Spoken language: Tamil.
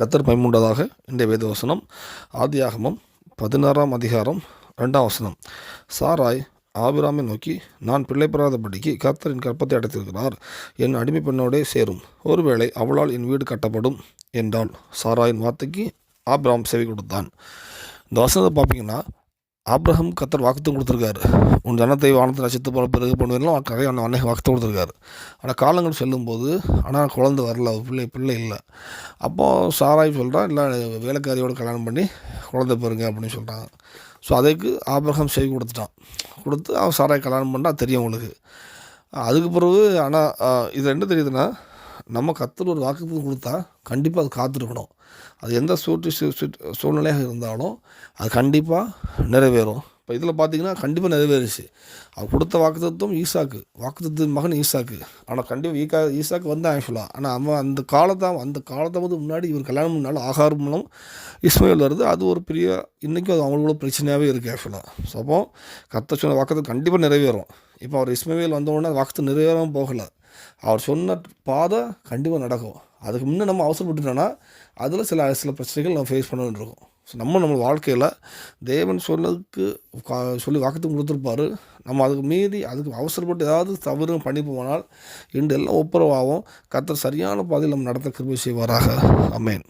கத்தர் பயமுண்டதாக இந்த வேதவசனம் ஆதியாகமம் பதினாறாம் அதிகாரம் ரெண்டாம் வசனம். சாராய் ஆபிராமை நோக்கி நான் பிள்ளை பெறாதபடிக்கு கர்த்தரின் கற்பத்தை அடைத்திருக்கிறார். என் அடிமை பெண்ணோடே சேரும். ஒருவேளை அவளால் என் வீடு கட்டப்படும் என்றாள். சாராயின் வார்த்தைக்கு ஆபிராம் செவி கொடுத்தான். இந்த வசனத்தை பார்ப்பீங்கன்னா ஆப்ரஹம் கத்தர் வாக்குத்தம் கொடுத்துருக்காரு. உன் ஜனத்தை வானத்தை நட்சத்திர போல பிறகு பண்ணுவதெல்லாம் கதை அன்னைக்கு வாக்குத்தம் கொடுத்துருக்காரு. ஆனால் காலங்கள் செல்லும்போது ஆனால் குழந்தை வரல பிள்ளை பிள்ளை இல்லை. அப்போது சாராய் சொல்கிறான் இல்லை வேலைக்காரியோட கல்யாணம் பண்ணி குழந்தை பெறுங்க அப்படின்னு சொல்கிறாங்க ஸோ அதுக்கு ஆப்ரஹம் செய்தி கொடுத்துட்டான். கொடுத்து அவன் சாராய் கல்யாணம் பண்ணால் தெரியும் அவங்களுக்கு அதுக்கு பிறகு ஆனால் இது என்ன தெரியுதுன்னா நம்ம கத்தர் ஒரு வாக்குத்தம் கொடுத்தா கண்டிப்பாக அது காத்திருக்கணும். அது எந்த சூட்டு சூழ்நிலையாக இருந்தாலும் அது கண்டிப்பாக நிறைவேறும். இப்போ இதில் பார்த்தீங்கன்னா கண்டிப்பாக நிறைவேறுச்சு. அவர் கொடுத்த வாக்குத்தத்துவம் ஈசாக்கு. வாக்குத்தத்தின் மகன் ஈசாக்கு. ஆனால் கண்டிப்பாக ஈகா ஈசாக்கு வந்து ஆக்சுவலாக ஆனால் அவன் அந்த காலத்தை அந்த காலத்தை வந்து முன்னாடி இவர் கல்யாணம் பண்ணாலும் ஆகார் மூலம் இஸ்மையில் வருது. அது ஒரு பெரிய இன்றைக்கும் அது அவங்களோட பிரச்சனையாகவே இருக்குது ஆக்சுவலாக ஸோ அப்போ கத்த சொன்ன வாக்குத்தம் கண்டிப்பாக நிறைவேறும். இப்போ அவர் இஸ்மையில் வந்தவுடனே வாக்குத்தம் நிறைவேறாமல் போகலை. அவர் சொன்ன பாதை கண்டிப்பாக நடக்கும். அதுக்கு முன்னே நம்ம அவசரப்பட்டுட்டோன்னா அதில் சில சில பிரச்சனைகள் நம்ம ஃபேஸ் பண்ண இருக்கும். ஸோ நம்ம நம்ம வாழ்க்கையில் தேவன் சொன்னதுக்கு கா சொல்லி வாக்கத்துக்கு கொடுத்துருப்பாரு. நம்ம அதுக்கு மீறி அதுக்கு அவசரப்பட்டு ஏதாவது தவறு பண்ணி போனால் இன்று எல்லாம் ஒப்புரவாகும் கத்தர் சரியான பாதையில் நம்ம நடத்த கிருபை செய்வாராக. அமேன்